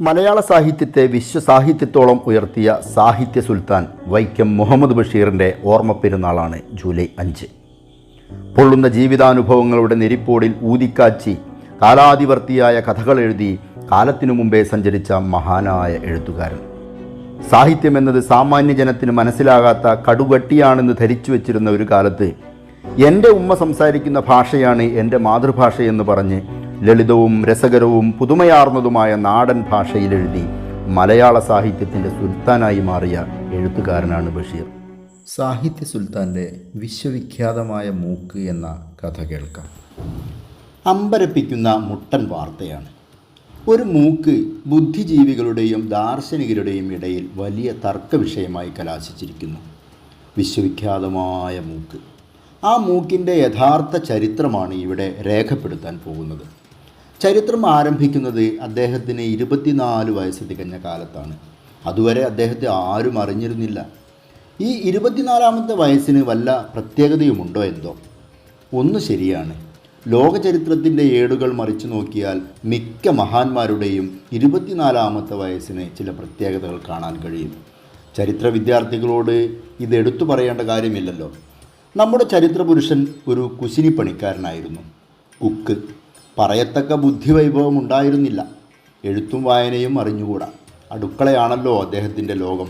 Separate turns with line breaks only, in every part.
മലയാള സാഹിത്യത്തെ വിശ്വസാഹിത്യത്തോളം ഉയർത്തിയ സാഹിത്യ സുൽത്താൻ വൈക്കം മുഹമ്മദ് ബഷീറിന്റെ ഓർമ്മ പെരുന്നാളാണ് ജൂലൈ അഞ്ച്. പൊള്ളുന്ന ജീവിതാനുഭവങ്ങളുടെ നെരിപ്പോടിൽ ഊതിക്കാച്ചി കാലാതിവർത്തിയായ കഥകൾ എഴുതി കാലത്തിനു മുമ്പേ സഞ്ചരിച്ച മഹാനായ എഴുത്തുകാരൻ. സാഹിത്യം എന്നത് സാമാന്യ ജനത്തിന് മനസ്സിലാകാത്ത കടുകട്ടിയാണെന്ന് ധരിച്ചു വച്ചിരുന്ന ഒരു കാലത്ത് എന്റെ ഉമ്മ സംസാരിക്കുന്ന ഭാഷയാണ് എന്റെ മാതൃഭാഷയെന്ന് പറഞ്ഞ് ലളിതവും രസകരവും പുതുമയാർന്നതുമായ നാടൻ ഭാഷയിൽ എഴുതി മലയാള സാഹിത്യത്തിന്റെ സുൽത്താനായി മാറിയ എഴുത്തുകാരനാണ് ബഷീർ. സാഹിത്യ സുൽത്താന്റെ വിശ്വവിഖ്യാതമായ മൂക്ക് എന്ന കഥ കേൾക്കാം. അമ്പരപ്പിക്കുന്ന മുട്ടൻ വാർത്തയാണ്. ഒരു മൂക്ക് ബുദ്ധിജീവികളുടെയും ദാർശനികരുടെയും ഇടയിൽ വലിയ തർക്ക വിഷയമായി കലാശിച്ചിരിക്കുന്നു. വിശ്വവിഖ്യാതമായ മൂക്ക്. ആ മൂക്കിന്റെ യഥാർത്ഥ ചരിത്രമാണ് ഇവിടെ രേഖപ്പെടുത്താൻ പോകുന്നത്. ചരിത്രം ആരംഭിക്കുന്നത് അദ്ദേഹത്തിന് ഇരുപത്തിനാല് വയസ്സ് തികഞ്ഞ കാലത്താണ്. അതുവരെ അദ്ദേഹത്തെ ആരും അറിഞ്ഞിരുന്നില്ല. ഈ ഇരുപത്തിനാലാമത്തെ വയസ്സിന് വല്ല പ്രത്യേകതയുമുണ്ടോ എന്തോ? ഒന്ന് ശരിയാണ്. ലോകചരിത്രത്തിന്റെ ഏടുകൾ മറിച്ചു നോക്കിയാൽ മിക്ക മഹാന്മാരുടെയും ഇരുപത്തിനാലാമത്തെ വയസ്സിന് ചില പ്രത്യേകതകൾ കാണാൻ കഴിയും. ചരിത്ര വിദ്യാർത്ഥികളോട് ഇത് എടുത്തു പറയേണ്ട കാര്യമില്ലല്ലോ. നമ്മുടെ ചരിത്രപുരുഷൻ ഒരു കുശിനി പണിക്കാരനായിരുന്നു കുക്ക് പറയത്തക്ക ബുദ്ധി വൈഭവം ഉണ്ടായിരുന്നില്ല. എഴുത്തും വായനയും അറിഞ്ഞുകൂടാ. അടുക്കളയാണല്ലോ അദ്ദേഹത്തിന്റെ ലോകം.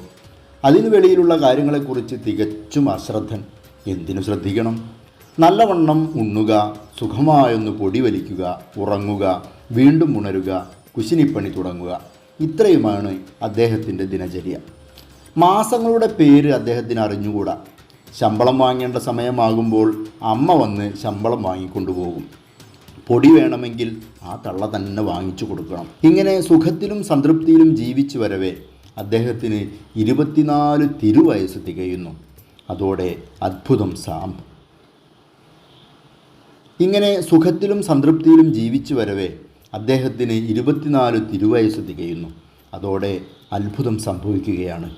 അതിനു വെളിയിലുള്ള കാര്യങ്ങളെക്കുറിച്ച് തികച്ചും അശ്രദ്ധൻ. എന്തിനു ശ്രദ്ധിക്കണം? നല്ലവണ്ണം ഉണ്ണുക സുഖമായൊന്ന് പൊടി വലിക്കുക ഉറങ്ങുക വീണ്ടും ഉണരുക കുശിനിപ്പണി തുടങ്ങുക. ഇത്രയുമാണ് അദ്ദേഹത്തിന്റെ ദിനചര്യ. മാസങ്ങളുടെ പേര് അദ്ദേഹത്തിന് അറിഞ്ഞുകൂടാ. ശമ്പളം വാങ്ങേണ്ട സമയമാകുമ്പോൾ അമ്മ വന്ന് ശമ്പളം വാങ്ങിക്കൊണ്ടുപോകും. പൊടി വേണമെങ്കിൽ ആ തള്ള തന്നെ വാങ്ങിച്ചു കൊടുക്കണം. ഇങ്ങനെ സുഖത്തിലും സംതൃപ്തിയിലും ജീവിച്ചു വരവേ അദ്ദേഹത്തിന് ഇരുപത്തിനാല് തിരുവയസ്സ് തികയുന്നു. അതോടെ അത്ഭുതം സാം. ഇങ്ങനെ സുഖത്തിലും സംതൃപ്തിയിലും ജീവിച്ചു വരവേ അദ്ദേഹത്തിന് ഇരുപത്തിനാല് തിരുവയസ്സ് തികയുന്നു. അതോടെ അത്ഭുതം സംഭവിക്കുകയാണ്.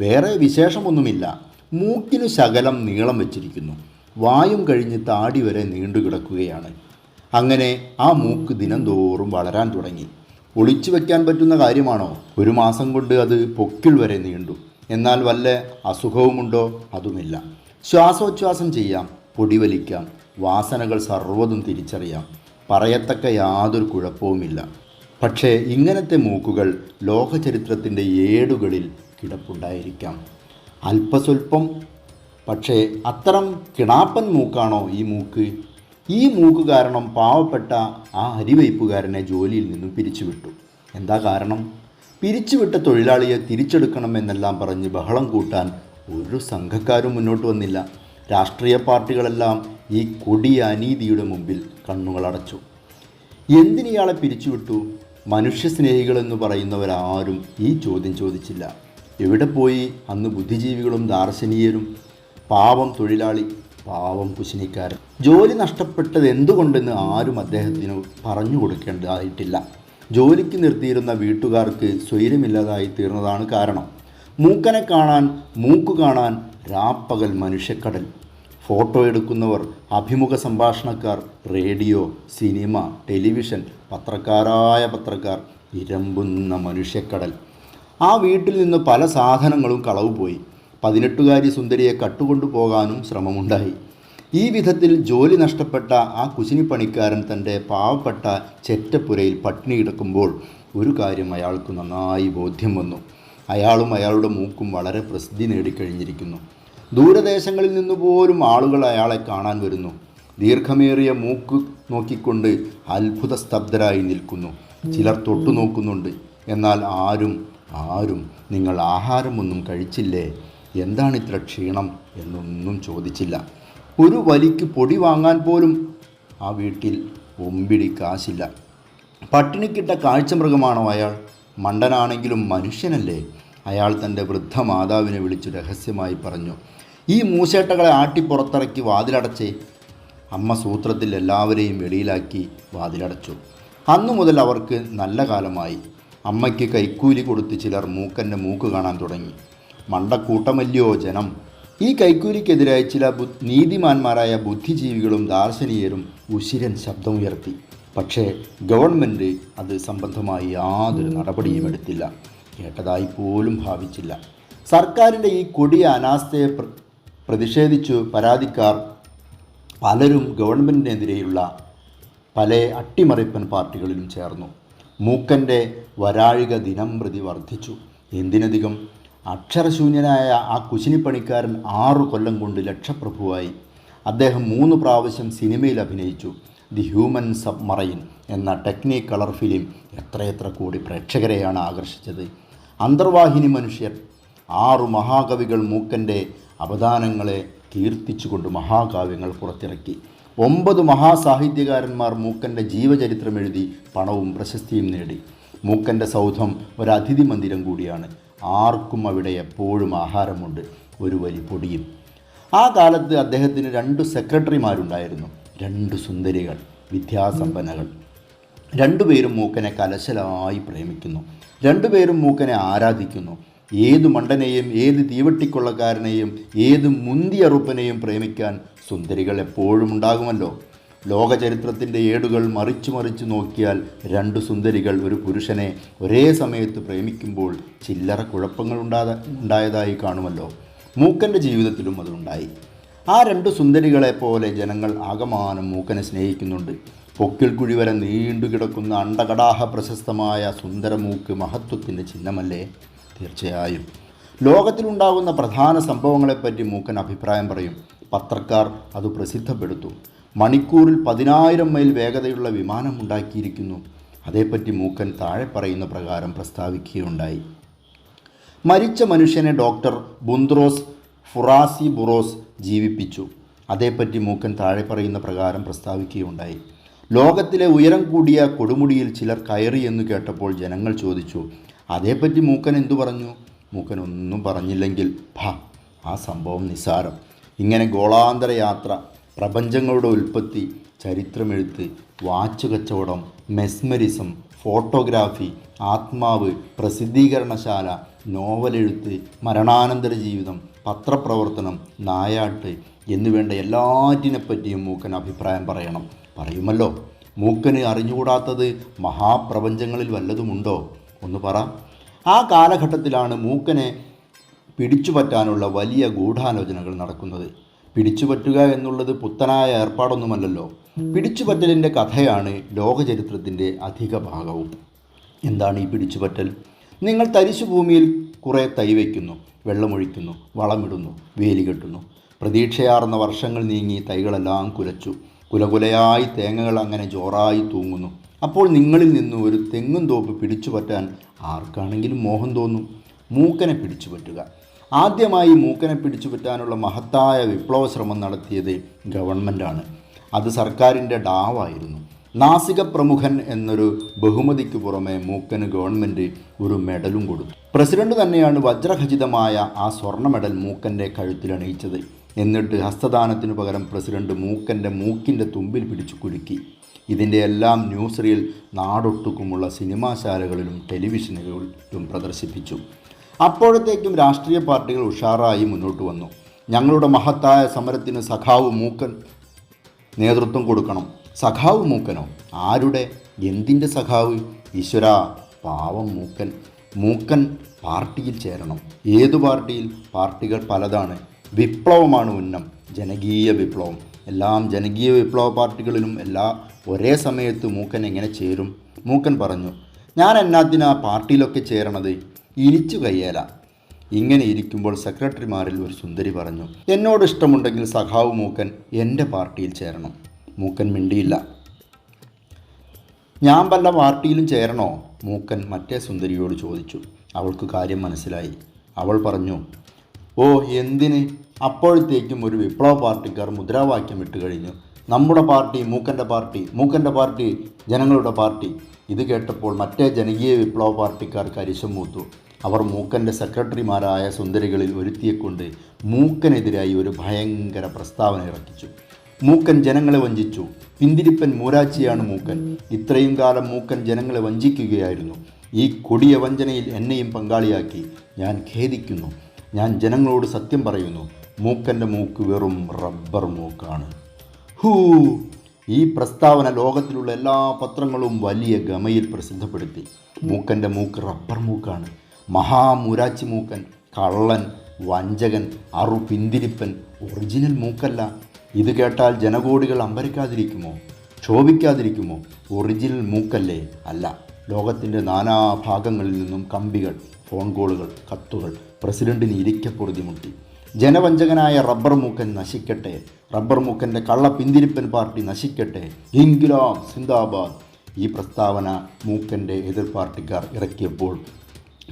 വേറെ വിശേഷമൊന്നുമില്ല. മൂക്കിനു ശകലം നീളം വെച്ചിരിക്കുന്നു. വായും കഴിഞ്ഞ് താടി വരെ നീണ്ടു കിടക്കുകയാണ്. അങ്ങനെ ആ മൂക്ക് ദിനം ദിനംതോറും വളരാൻ തുടങ്ങി. ഒളിച്ചു വയ്ക്കാൻ പറ്റുന്ന കാര്യമാണോ? ഒരു മാസം കൊണ്ട് അത് പൊക്കിൾ വരെ നീണ്ടു. എന്നാൽ വല്ല അസുഖവുമുണ്ടോ? അതുമില്ല. ശ്വാസോച്ഛ്വാസം ചെയ്യാം പൊടിവലിക്കാം വാസനകൾ സർവതും തിരിച്ചറിയാം. പറയത്തക്ക യാതൊരു കുഴപ്പവുമില്ല. പക്ഷേ ഇങ്ങനത്തെ മൂക്കുകൾ ലോകചരിത്രത്തിന്റെ ഏടുകളിൽ കിടപ്പുണ്ടായിരിക്കാം. അല്പസ്വല്പം. പക്ഷേ അത്തരം കിണാപ്പൻ മൂക്കാണോ ഈ മൂക്ക്? ഈ മൂക്ക് കാരണം പാവപ്പെട്ട ആ അരിവയ്പ്പുകാരനെ ജോലിയിൽ നിന്നും പിരിച്ചുവിട്ടു. എന്താ കാരണം? പിരിച്ചുവിട്ട തൊഴിലാളിയെ തിരിച്ചെടുക്കണം എന്നെല്ലാം പറഞ്ഞ് ബഹളം കൂട്ടാൻ ഒരു സംഘക്കാരും മുന്നോട്ട് വന്നില്ല. രാഷ്ട്രീയ പാർട്ടികളെല്ലാം ഈ കൊടിയ അനീതിയുടെ മുമ്പിൽ കണ്ണുകളടച്ചു എന്തിനിയാളെ പിരിച്ചുവിട്ടു? മനുഷ്യസ്നേഹികളെന്ന് പറയുന്നവരാരും ഈ ചോദ്യം ചോദിച്ചില്ല. എവിടെ പോയി? അന്ന് ബുദ്ധിജീവികളും ദാർശനികരും പാവം തൊഴിലാളി പാവം കുശിനിക്കാരൻ. ജോലി നഷ്ടപ്പെട്ടത് എന്തുകൊണ്ടെന്ന് ആരും അദ്ദേഹത്തിന് പറഞ്ഞു കൊടുക്കേണ്ടതായിട്ടില്ല. ജോലിക്ക് നിർത്തിയിരുന്ന വീട്ടുകാർക്ക് സ്വൈര്യമില്ലാതായി തീർന്നതാണ് കാരണം. മൂക്കനെ കാണാൻ മൂക്ക് കാണാൻ രാപ്പകൽ മനുഷ്യക്കടൽ. ഫോട്ടോ എടുക്കുന്നവർ അഭിമുഖ സംഭാഷണക്കാർ റേഡിയോ സിനിമ ടെലിവിഷൻ പത്രക്കാരായ പത്രക്കാർ ഇരമ്പുന്ന മനുഷ്യക്കടൽ. ആ വീട്ടിൽ നിന്ന് പല സാധനങ്ങളും കളവ് പോയി. പതിനെട്ടുകാരി സുന്ദരിയെ കട്ടുകൊണ്ടു പോകാനും ശ്രമമുണ്ടായി. ഈ വിധത്തിൽ ജോലി നഷ്ടപ്പെട്ട ആ കുശിനിപ്പണിക്കാരൻ തന്റെ പാവപ്പെട്ട ചെറ്റപ്പുരയിൽ പട്ടിണി കിടക്കുമ്പോൾ ഒരു കാര്യം അയാൾക്ക് നന്നായി ബോധ്യം വന്നു. അയാളും അയാളുടെ മൂക്കും വളരെ പ്രസിദ്ധി നേടിക്കഴിഞ്ഞിരിക്കുന്നു. ദൂരദേശങ്ങളിൽ നിന്ന് പോലും ആളുകൾ അയാളെ കാണാൻ വരുന്നു. ദീർഘമേറിയ മൂക്ക് നോക്കിക്കൊണ്ട് അത്ഭുത സ്തബ്ധരായി നിൽക്കുന്നു. ചിലർ തൊട്ടു നോക്കുന്നുണ്ട്. എന്നാൽ ആരും ആരും നിങ്ങൾ ആഹാരമൊന്നും കഴിച്ചില്ലേ? എന്താണ് ഇത്ര ക്ഷീണം? എന്നൊന്നും ചോദിച്ചില്ല. ഒരു വലിക്ക് പൊടി വാങ്ങാൻ പോലും ആ വീട്ടിൽ ഒമ്പിടി കാശില്ല. പട്ടിണിക്കിട്ട കാഴ്ചമൃഗമാണോ അയാൾ? മണ്ടനാണെങ്കിലും മനുഷ്യനല്ലേ? അയാൾ തന്റെ വൃദ്ധ മാതാവിനെ വിളിച്ചു രഹസ്യമായി പറഞ്ഞു. ഈ മൂശേട്ടകളെ ആട്ടിപ്പുറത്തിറക്കി വാതിലടച്ചേ. അമ്മ സൂത്രത്തിൽ എല്ലാവരെയും വെളിയിലാക്കി വാതിലടച്ചു. അന്നു മുതൽ അവർക്ക് നല്ല കാലമായി. അമ്മയ്ക്ക് കൈക്കൂലി കൊടുത്ത് ചിലർ മൂക്കന്റെ മൂക്ക് കാണാൻ തുടങ്ങി. മണ്ടക്കൂട്ടമല്ലയോ ജനം? ഈ കൈക്കൂലിക്കെതിരായി ചില ബു നീതിമാന്മാരായ ബുദ്ധിജീവികളും ദാർശനികരും ഉശിരൻ ശബ്ദമുയർത്തി. പക്ഷേ ഗവൺമെന്റ് അത് സംബന്ധമായി യാതൊരു നടപടിയും എടുത്തില്ല. കേട്ടതായി പോലും ഭാവിച്ചില്ല. സർക്കാരിന്റെ ഈ കൊടിയ അനാസ്ഥയെ പ്ര പ്രതിഷേധിച്ചു പരാതിക്കാർ പലരും ഗവൺമെന്റിനെതിരെയുള്ള പല അട്ടിമറിപ്പൻ പാർട്ടികളിലും ചേർന്നു. മൂക്കന്റെ വരാഴിക ദിനം പ്രതി വർദ്ധിച്ചു. എന്തിനധികം? അക്ഷരശൂന്യനായ ആ കുശിനിപ്പണിക്കാരൻ ആറു കൊല്ലം കൊണ്ട് ലക്ഷപ്രഭുവായി. അദ്ദേഹം മൂന്ന് പ്രാവശ്യം സിനിമയിൽ അഭിനയിച്ചു. ദി ഹ്യൂമൻ സബ്മറൈൻ എന്ന ടെക്നിക് കളർ ഫിലിം എത്രയെത്ര കൂടി പ്രേക്ഷകരെയാണ് ആകർഷിച്ചത്. അന്തർവാഹിനി മനുഷ്യർ ആറു മഹാകവികൾ മൂക്കന്റെ അവദാനങ്ങളെ കീർത്തിച്ചുകൊണ്ട് മഹാകാവ്യങ്ങൾ പുറത്തിറക്കി. ഒമ്പത് മഹാസാഹിത്യകാരന്മാർ മൂക്കന്റെ ജീവചരിത്രം എഴുതി പണവും പ്രശസ്തിയും നേടി. മൂക്കന്റെ സൗധം ഒരതിഥി മന്ദിരം കൂടിയാണ്. ആർക്കും അവിടെ എപ്പോഴും ആഹാരമുണ്ട്. ഒരു വലി പൊടിയും. ആ കാലത്ത് അദ്ദേഹത്തിന് രണ്ട് സെക്രട്ടറിമാരുണ്ടായിരുന്നു. രണ്ട് സുന്ദരികൾ വിദ്യാസമ്പന്നകൾ. രണ്ടുപേരും മൂക്കനെ കലശലമായി പ്രേമിക്കുന്നു. രണ്ടുപേരും മൂക്കനെ ആരാധിക്കുന്നു. ഏതു മണ്ടനെയും ഏത് തീവട്ടിക്കൊള്ളക്കാരനെയും ഏത് മുന്തിയറുപ്പനെയും പ്രേമിക്കാൻ സുന്ദരികൾ എപ്പോഴും ഉണ്ടാകുമല്ലോ. ലോകചരിത്രത്തിന്റെ ഏടുകൾ മറിച്ചു മറിച്ചു നോക്കിയാൽ രണ്ട് സുന്ദരികൾ ഒരു പുരുഷനെ ഒരേ സമയത്ത് പ്രേമിക്കുമ്പോൾ ചില്ലറ കുഴപ്പങ്ങൾ ഉണ്ടാത ഉണ്ടായതായി കാണുമല്ലോ. മൂക്കന്റെ ജീവിതത്തിലും അതുണ്ടായി. ആ രണ്ട് സുന്ദരികളെ പോലെ ജനങ്ങൾ ആകമാനം മൂക്കനെ സ്നേഹിക്കുന്നുണ്ട്. പൊക്കിൾക്കുഴി വരെ നീണ്ടു കിടക്കുന്ന അണ്ടകടാഹ പ്രശസ്തമായ സുന്ദരമൂക്ക് മഹത്വത്തിന്റെ ചിഹ്നമല്ലേ? തീർച്ചയായും. ലോകത്തിലുണ്ടാകുന്ന പ്രധാന സംഭവങ്ങളെപ്പറ്റി മൂക്കൻ അഭിപ്രായം പറയും. പത്രക്കാർ അത് പ്രസിദ്ധപ്പെടുത്തും. മണിക്കൂറിൽ പതിനായിരം മൈൽ വേഗതയുള്ള വിമാനം ഉണ്ടാക്കിയിരിക്കുന്നു. അതേപ്പറ്റി മൂക്കൻ താഴെ പറയുന്ന പ്രകാരം പ്രസ്താവിക്കുകയുണ്ടായി. മരിച്ച മനുഷ്യനെ ഡോക്ടർ ബുന്ദ്രോസ് ഫുറാസി ബുറോസ് ജീവിപ്പിച്ചു. അതേപ്പറ്റി മൂക്കൻ താഴെ പറയുന്ന പ്രകാരം പ്രസ്താവിക്കുകയുണ്ടായി. ലോകത്തിലെ ഉയരം കൂടിയ കൊടുമുടിയിൽ ചിലർ കയറി എന്ന് കേട്ടപ്പോൾ ജനങ്ങൾ ചോദിച്ചു അതേപ്പറ്റി മൂക്കൻ എന്തു പറഞ്ഞു? മൂക്കൻ ഒന്നും പറഞ്ഞില്ലെങ്കിൽ ഭ ആ സംഭവം നിസാരം ഇങ്ങനെ ഗോളാന്തര യാത്ര പ്രപഞ്ചങ്ങളുടെ ഉൽപ്പത്തി ചരിത്രമെഴുത്ത് വാച്ച് കച്ചവടം മെസ്മരിസം ഫോട്ടോഗ്രാഫി ആത്മാവ് പ്രസിദ്ധീകരണശാല നോവലെഴുത്ത് മരണാനന്തര ജീവിതം പത്രപ്രവർത്തനം നായാട്ട് എന്നുവേണ്ട എല്ലാറ്റിനെപ്പറ്റിയും മൂക്കൻ അഭിപ്രായം പറയണം. പറയുമല്ലോ മൂക്കന് അറിഞ്ഞുകൂടാത്തത് മഹാപ്രപഞ്ചങ്ങളിൽ വല്ലതുമുണ്ടോ? ഒന്ന് പറ. ആ കാലഘട്ടത്തിലാണ് മൂക്കനെ പിടിച്ചുപറ്റാനുള്ള വലിയ ഗൂഢാലോചനകൾ നടക്കുന്നത്. പിടിച്ചുപറ്റുക എന്നുള്ളത് പുത്തനായ ഏർപ്പാടൊന്നുമല്ലല്ലോ. പിടിച്ചുപറ്റലിന്റെ കഥയാണ് ലോകചരിത്രത്തിന്റെ അധിക ഭാഗവും. എന്താണ് ഈ പിടിച്ചുപറ്റൽ? നിങ്ങൾ തരിശു ഭൂമിയിൽ കുറേ തൈ വയ്ക്കുന്നു വെള്ളമൊഴിക്കുന്നു വളമിടുന്നു വേലി കെട്ടുന്നു. പ്രതീക്ഷയാർന്ന വർഷങ്ങൾ നീങ്ങി തൈകളെല്ലാം കുലച്ചു. കുലകുലയായി തേങ്ങകൾ അങ്ങനെ ജോറായി തൂങ്ങുന്നു. അപ്പോൾ നിങ്ങളിൽ നിന്ന് ഒരു തെങ്ങും തോപ്പ് പിടിച്ചു പറ്റാൻ ആർക്കാണെങ്കിലും മോഹം തോന്നും. മൂക്കനെ പിടിച്ചു പറ്റുക. ആദ്യമായി മൂക്കനെ പിടിച്ചു പറ്റാനുള്ള മഹത്തായ വിപ്ലവ ശ്രമം നടത്തിയത് ഗവൺമെന്റാണ് അത് സർക്കാരിന്റെ ഡാവായിരുന്നു. നാസിക പ്രമുഖൻ എന്നൊരു ബഹുമതിക്ക് പുറമെ മൂക്കന് ഗവൺമെന്റ് ഒരു മെഡലും കൊടുത്തു. പ്രസിഡന്റ് തന്നെയാണ് വജ്രഖചിതമായ ആ സ്വർണ മെഡൽ മൂക്കന്റെ കഴുത്തിലണിയിച്ചത് എന്നിട്ട് ഹസ്തദാനത്തിനു പകരം പ്രസിഡന്റ് മൂക്കന്റെ മൂക്കിന്റെ തുമ്പിൽ പിടിച്ചു കുലുക്കി. ഇതിന്റെ എല്ലാം ന്യൂസ് റീൽ നാടൊട്ടുക്കുമുള്ള സിനിമാശാലകളിലും ടെലിവിഷനുകളിലും പ്രദർശിപ്പിച്ചു. അപ്പോഴത്തേക്കും രാഷ്ട്രീയ പാർട്ടികൾ ഉഷാറായി മുന്നോട്ട് വന്നു. ഞങ്ങളുടെ മഹത്തായ സമരത്തിന് സഖാവ് മൂക്കൻ നേതൃത്വം കൊടുക്കണം. സഖാവ് മൂക്കനോ? ആരുടെ? എന്തിന്റെ സഖാവ്? ഈശ്വര പാവം മൂക്കൻ. മൂക്കൻ പാർട്ടിയിൽ ചേരണം. ഏതു പാർട്ടിയിൽ? പാർട്ടികൾ പലതാണ്. വിപ്ലവമാണ് ഉന്നം. ജനകീയ വിപ്ലവം. എല്ലാം ജനകീയ വിപ്ലവ പാർട്ടികളിലും എല്ലാ ഒരേ സമയത്ത് മൂക്കൻ എങ്ങനെ ചേരും? മൂക്കൻ പറഞ്ഞു ഞാൻ എന്നാത്തിനാ പാർട്ടിയിലൊക്കെ ചേരണത്? ഇരിച്ചു കയ്യേല. ഇങ്ങനെ ഇരിക്കുമ്പോൾ സെക്രട്ടറിമാരിൽ ഒരു സുന്ദരി പറഞ്ഞു എന്നോട് ഇഷ്ടമുണ്ടെങ്കിൽ സഖാവ് മൂക്കൻ എന്റെ പാർട്ടിയിൽ ചേരണം. മൂക്കൻ മിണ്ടിയില്ല. ഞാൻ വല്ല പാർട്ടിയിലും ചേരണോ? മൂക്കൻ മറ്റേ സുന്ദരിയോട് ചോദിച്ചു. അവൾക്ക് കാര്യം മനസ്സിലായി. അവൾ പറഞ്ഞു ഓ എന്തിന്? അപ്പോഴത്തേക്കും ഒരു വിപ്ലവ പാർട്ടിക്കാർ മുദ്രാവാക്യം ഇട്ട് കഴിഞ്ഞു. നമ്മുടെ പാർട്ടി മൂക്കന്റെ പാർട്ടി മൂക്കന്റെ പാർട്ടി ജനങ്ങളുടെ പാർട്ടി. ഇത് കേട്ടപ്പോൾ മറ്റേ ജനകീയ വിപ്ലവ പാർട്ടിക്കാർക്ക് അരിശം മൂത്തു. അവർ മൂക്കന്റെ സെക്രട്ടറിമാരായ സുന്ദരികളിൽ ഒരുത്തിയെക്കൊണ്ട് മൂക്കനെതിരായി ഒരു ഭയങ്കര പ്രസ്താവന ഇറക്കിച്ചു. മൂക്കൻ ജനങ്ങളെ വഞ്ചിച്ചു. പിന്തിരിപ്പൻ മൂരാച്ചിയാണ് മൂക്കൻ. ഇത്രയും കാലം മൂക്കൻ ജനങ്ങളെ വഞ്ചിക്കുകയായിരുന്നു. ഈ കൊടിയ വഞ്ചനയിൽ എന്നെയും പങ്കാളിയാക്കി. ഞാൻ ഖേദിക്കുന്നു. ഞാൻ ജനങ്ങളോട് സത്യം പറയുന്നു മൂക്കന്റെ മൂക്ക് വെറും റബ്ബർ മൂക്കാണ്. ഹൂ ഈ പ്രസ്താവന ലോകത്തിലുള്ള എല്ലാ പത്രങ്ങളും വലിയ ഗമയിൽ പ്രസിദ്ധപ്പെടുത്തി. മൂക്കന്റെ മൂക്ക് റബ്ബർ മൂക്കാണ്. മഹാമുരാച്ചി മൂക്കൻ കള്ളൻ വഞ്ചകൻ അറു പിന്തിരിപ്പൻ ഒറിജിനൽ മൂക്കല്ല. ഇത് കേട്ടാൽ ജനകോടികൾ അമ്പരിക്കാതിരിക്കുമോ? ക്ഷോഭിക്കാതിരിക്കുമോ? ഒറിജിനൽ മൂക്കല്ലേ അല്ല. ലോകത്തിന്റെ നാനാഭാഗങ്ങളിൽ നിന്നും കമ്പികൾ ഫോൺ കോളുകൾ കത്തുകൾ പ്രസിഡന്റിന് ഇരിക്കപ്പൊറുതി മുട്ടി ജനവഞ്ചകനായ റബ്ബർ മൂക്കൻ നശിക്കട്ടെ. റബ്ബർ മൂക്കന്റെ കള്ള പിന്തിരിപ്പൻ പാർട്ടി നശിക്കട്ടെ. ഇൻഗുലാബ് സിന്ദാബാദ്. ഈ പ്രസ്താവന മൂക്കന്റെ എതിർ പാർട്ടിക്കാർ ഇറക്കിയപ്പോൾ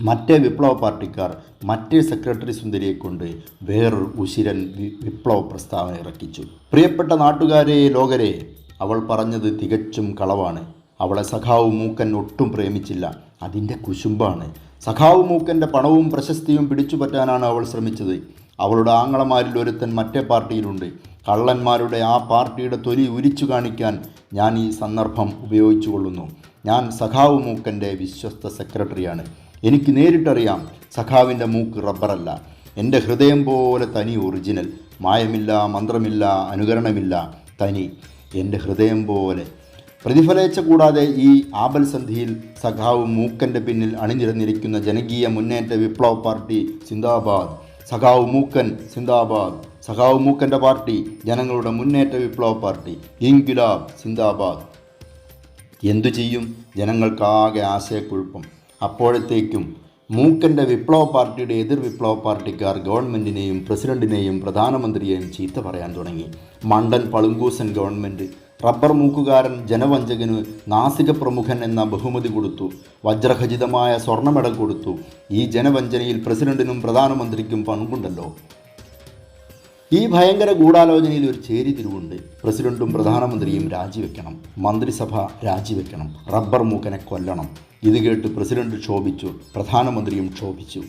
മറ്റേ വിപ്ലവ പാർട്ടിക്കാർ മറ്റേ സെക്രട്ടറി സുന്ദരിയെ കൊണ്ട് വേറൊരു ഉശിരൻ വിപ്ലവ പ്രസ്താവന ഇറക്കിച്ചു. പ്രിയപ്പെട്ട നാട്ടുകാരെ ലോകരെ അവൾ പറഞ്ഞത് തികച്ചും കളവാണ്. അവളെ സഖാവ് മൂക്കൻ ഒട്ടും പ്രേമിച്ചില്ല. അതിന്റെ കുശുമ്പാണ്. സഖാവ് മൂക്കന്റെ പണവും പ്രശസ്തിയും പിടിച്ചുപറ്റാനാണ് അവൾ ശ്രമിച്ചത്. അവളുടെ ആങ്ങളമാരിൽ ഒരുത്തൻ മറ്റേ പാർട്ടിയിലുണ്ട്. കള്ളന്മാരുടെ ആ പാർട്ടിയുടെ തൊലി ഉരിച്ചു കാണിക്കാൻ ഞാൻ ഈ സന്ദർഭം ഉപയോഗിച്ചു കൊള്ളുന്നു ഞാൻ സഖാവ് മൂക്കന്റെ വിശ്വസ്ത സെക്രട്ടറിയാണ്. എനിക്ക് നേരിട്ടറിയാം സഖാവിന്റെ മൂക്ക് റബ്ബറല്ല. എന്റെ ഹൃദയം പോലെ തനി ഒറിജിനൽ. മായമില്ല മന്ത്രമില്ല അനുകരണമില്ല തനി. എന്റെ ഹൃദയം പോലെ പ്രതിഫലേച്ഛ കൂടാതെ ഈ ആപൽസന്ധിയിൽ സഖാവ് മൂക്കന്റെ പിന്നിൽ അണിനിരന്നിരിക്കുന്ന ജനകീയ മുന്നേറ്റ വിപ്ലവ പാർട്ടി സിന്ദാബാദ്. സഖാവ് മൂക്കൻ സിന്ദാബാദ്. സഖാവ് മൂക്കന്റെ പാർട്ടി ജനങ്ങളുടെ മുന്നേറ്റ വിപ്ലവ പാർട്ടി ഇൻഗുലാബ് സിന്ദാബാദ്. എന്തു ചെയ്യും? ജനങ്ങൾക്കാകെ ആശയക്കുഴപ്പം. അപ്പോഴത്തേക്കും മൂക്കന്റെ വിപ്ലവ പാർട്ടിയുടെ എതിർ വിപ്ലവ പാർട്ടിക്കാർ ഗവൺമെന്റിനെയും പ്രസിഡന്റിനെയും പ്രധാനമന്ത്രിയെയും ചീത്ത പറയാൻ തുടങ്ങി. മണ്ടൻ പളുങ്കൂസൻ ഗവൺമെന്റ് റബ്ബർ മൂക്കുകാരൻ ജനവഞ്ചകന് നാസിക പ്രമുഖൻ എന്ന ബഹുമതി കൊടുത്തു. വജ്രഖചിതമായ സ്വർണ മെഡൽ കൊടുത്തു. ഈ ജനവഞ്ചനയിൽ പ്രസിഡന്റിനും പ്രധാനമന്ത്രിക്കും പങ്കുണ്ടല്ലോ. ഈ ഭയങ്കര ഗൂഢാലോചനയിൽ ഒരു ചേരിതിരിവുണ്ട് പ്രസിഡന്റും പ്രധാനമന്ത്രിയും രാജിവെക്കണം. മന്ത്രിസഭ രാജിവെക്കണം. റബ്ബർ മൂക്കനെ കൊല്ലണം. ഇത് കേട്ട് പ്രസിഡന്റ് ക്ഷോഭിച്ചു. പ്രധാനമന്ത്രിയും ക്ഷോഭിച്ചു.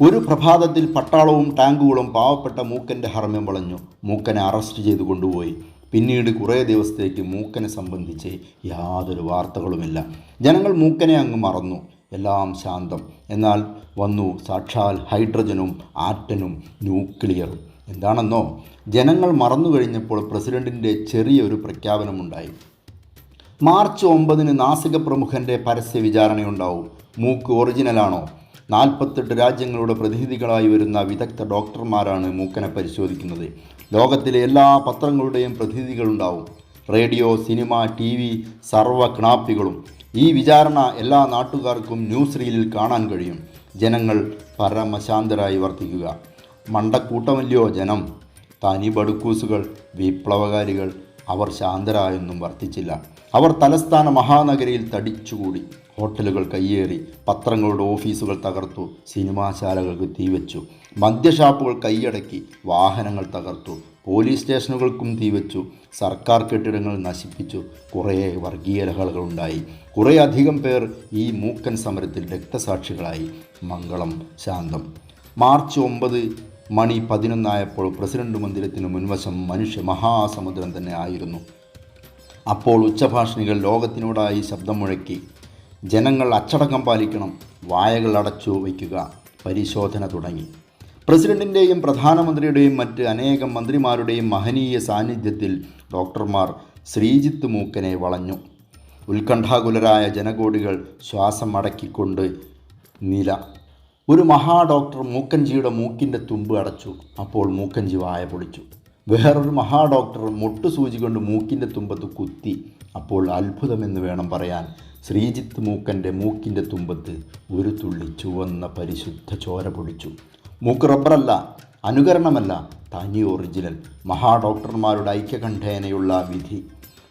ഒരു പ്രഭാതത്തിൽ പട്ടാളവും ടാങ്കുകളും പാവപ്പെട്ട മൂക്കന്റെ ഹർമ്മ്യം വളഞ്ഞു. മൂക്കനെ അറസ്റ്റ് ചെയ്തു കൊണ്ടുപോയി. പിന്നീട് കുറേ ദിവസത്തേക്ക് മൂക്കനെ സംബന്ധിച്ച് യാതൊരു വാർത്തകളുമില്ല. ജനങ്ങൾ മൂക്കനെ അങ്ങ് മറന്നു. എല്ലാം ശാന്തം. എന്നാൽ വന്നു സാക്ഷാൽ ഹൈഡ്രജനും ആറ്റനും ന്യൂക്ലിയറും എന്താണെന്നോ? ജനങ്ങൾ മറന്നു കഴിഞ്ഞപ്പോൾ പ്രസിഡന്റിന്റെ ചെറിയൊരു പ്രഖ്യാപനമുണ്ടായി. മാർച്ച് ഒമ്പതിന് നാസിക പ്രമുഖന്റെ പരസ്യ വിചാരണയുണ്ടാവും മൂക്ക് ഒറിജിനലാണോ? നാൽപ്പത്തെട്ട് രാജ്യങ്ങളുടെ പ്രതിനിധികളായി വരുന്ന വിദഗ്ധ ഡോക്ടർമാരാണ് മൂക്കനെ പരിശോധിക്കുന്നത്. ലോകത്തിലെ എല്ലാ പത്രങ്ങളുടെയും പ്രതിനിധികളുണ്ടാവും. റേഡിയോ സിനിമ ടി വി സർവ ക്ണാപ്പികളും ഈ വിചാരണ എല്ലാ നാട്ടുകാർക്കും ന്യൂസ് റീലിൽ കാണാൻ കഴിയും. ജനങ്ങൾ പരമശാന്തരായി വർത്തിക്കുക. മണ്ടക്കൂട്ടമല്ലയോ ജനം? തനി ബടുക്കൂസുകൾ വിപ്ലവകാരികൾ അവർ ശാന്തരായൊന്നും വർത്തിച്ചില്ല. അവർ തലസ്ഥാന മഹാനഗരിയിൽ തടിച്ചുകൂടി. ഹോട്ടലുകൾ കയ്യേറി പത്രങ്ങളുടെ ഓഫീസുകൾ തകർത്തു സിനിമാശാലകൾക്ക് തീവച്ചു മദ്യഷാപ്പുകൾ കൈയടക്കി വാഹനങ്ങൾ തകർത്തു. പോലീസ് സ്റ്റേഷനുകൾക്കും തീവച്ചു സർക്കാർ കെട്ടിടങ്ങൾ നശിപ്പിച്ചു. കുറേ വർഗീയ ലഹളകളുണ്ടായി. കുറേ അധികം പേർ ഈ മൂക്കൻ സമരത്തിൽ രക്തസാക്ഷികളായി. മംഗളം ശാന്തം. മാർച്ച് ഒമ്പത് മണി പതിനൊന്നായപ്പോൾ പ്രസിഡന്റ് മന്ദിരത്തിന് മുൻവശം മനുഷ്യ മഹാസമുദ്രം തന്നെ ആയിരുന്നു. അപ്പോൾ ഉച്ചഭാഷണികൾ ലോകത്തിനോടായി ശബ്ദം മുഴക്കി ജനങ്ങൾ അച്ചടക്കം പാലിക്കണം വായകൾ അടച്ചു വയ്ക്കുക പരിശോധന തുടങ്ങി. പ്രസിഡന്റിന്റെയും പ്രധാനമന്ത്രിയുടെയും മറ്റ് അനേകം മന്ത്രിമാരുടെയും മഹനീയ സാന്നിധ്യത്തിൽ ഡോക്ടർമാർ ശ്രീജിത്ത് മൂക്കനെ വളഞ്ഞു. ഉത്കണ്ഠാകുലരായ ജനകോടികൾ ശ്വാസം അടക്കിക്കൊണ്ട് നില. ഒരു മഹാ ഡോക്ടർ മൂക്കൻജിയുടെ മൂക്കിന്റെ തുമ്പ് അടച്ചു. അപ്പോൾ മൂക്കൻജി വായ പൊളിച്ചു. വേറൊരു മഹാ ഡോക്ടർ മുട്ടുസൂചി കൊണ്ട് മൂക്കിന്റെ തുമ്പത്ത് കുത്തി. അപ്പോൾ അത്ഭുതമെന്ന് വേണം പറയാൻ. ശ്രീജിത്ത് മൂക്കന്റെ മൂക്കിന്റെ തുമ്പത്ത് ഒരു തുള്ളി ചുവന്ന പരിശുദ്ധ ചോര പൊടിച്ചു. മൂക്ക് റബ്ബറല്ല അനുകരണമല്ല തനി ഒറിജിനൽ മഹാ ഡോക്ടർമാരുടെ ഐക്യകണ്ഠേനയുള്ള വിധി.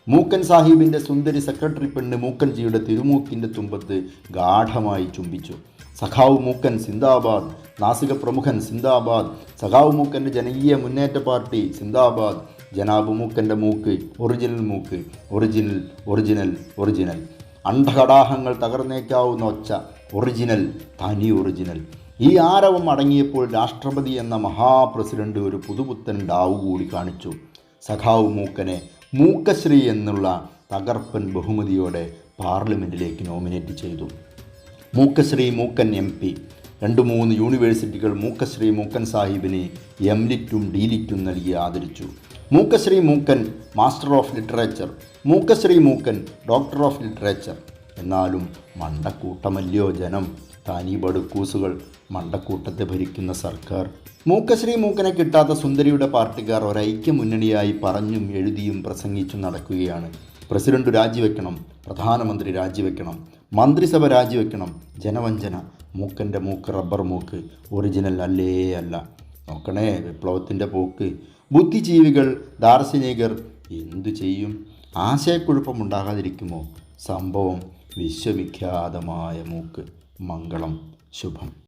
മൂക്കൻ സാഹിബിന്റെ സുന്ദരി സെക്രട്ടറി പെണ്ണ് മൂക്കൻജിയുടെ തിരുമൂക്കിന്റെ തുമ്പത്ത് ഗാഠമായി ചുംബിച്ചു. സഖാവ് മൂക്കൻ സിന്ദാബാദ് നാസിക പ്രമുഖൻ സിന്ദാബാദ് സഖാവ് മൂക്കന്റെ ജനകീയ മുന്നേറ്റ പാർട്ടി സിന്ദാബാദ് ജനാബ് മൂക്കന്റെ മൂക്ക് ഒറിജിനൽ മൂക്ക് ഒറിജിനൽ ഒറിജിനൽ ഒറിജിനൽ. അണ്ഡകടാഹങ്ങൾ തകർന്നേക്കാവുന്ന ഒച്ച ഒറിജിനൽ തനി ഒറിജിനൽ ഈ ആരവം അടങ്ങിയപ്പോൾ രാഷ്ട്രപതി എന്ന മഹാപ്രസിഡന്റ് ഒരു പുതുപുത്തൻ ഡാവ് കൂടി കാണിച്ചു. സഖാവ് മൂക്കനെ മൂക്കശ്രീ എന്നുള്ള തകർപ്പൻ ബഹുമതിയോടെ പാർലമെന്റിലേക്ക് നോമിനേറ്റ് ചെയ്തു. മൂക്കശ്രീ മൂക്കൻ എം പി. രണ്ട് മൂന്ന് യൂണിവേഴ്സിറ്റികൾ മൂക്കശ്രീ മൂക്കൻ സാഹിബിന് എം ലിറ്റും ഡി ലിറ്റും നൽകി ആദരിച്ചു. മൂക്കശ്രീ മൂക്കൻ മാസ്റ്റർ ഓഫ് ലിറ്ററേച്ചർ. മൂക്കശ്രീ മൂക്കൻ ഡോക്ടർ ഓഫ് ലിറ്ററേച്ചർ എന്നാലും മണ്ടക്കൂട്ടമല്ലയോ ജനം? താനീ ബടുക്കൂസുകൾ മണ്ടക്കൂട്ടത്തെ ഭരിക്കുന്ന സർക്കാർ. മൂക്കശ്രീ മൂക്കനെ കിട്ടാത്ത സുന്ദരിയുടെ പാർട്ടിക്കാർ ഒരൈക്യ മുന്നണിയായി പറഞ്ഞും എഴുതിയും പ്രസംഗിച്ചും നടക്കുകയാണ്. പ്രസിഡന്റ് രാജിവെക്കണം പ്രധാനമന്ത്രി രാജിവെക്കണം മന്ത്രിസഭ രാജിവെക്കണം ജനവഞ്ചന മൂക്കന്റെ മൂക്ക് റബ്ബർ മൂക്ക് ഒറിജിനൽ അല്ലേ അല്ല. നോക്കണേ വിപ്ലവത്തിന്റെ പോക്ക്. ബുദ്ധിജീവികൾ ദാർശനികർ എന്തു ചെയ്യും? ആശയക്കുഴപ്പമുണ്ടാകാതിരിക്കുമോ? സംഭവം വിശ്വവിഖ്യാതമായ മൂക്ക്. മംഗളം. ശുഭം.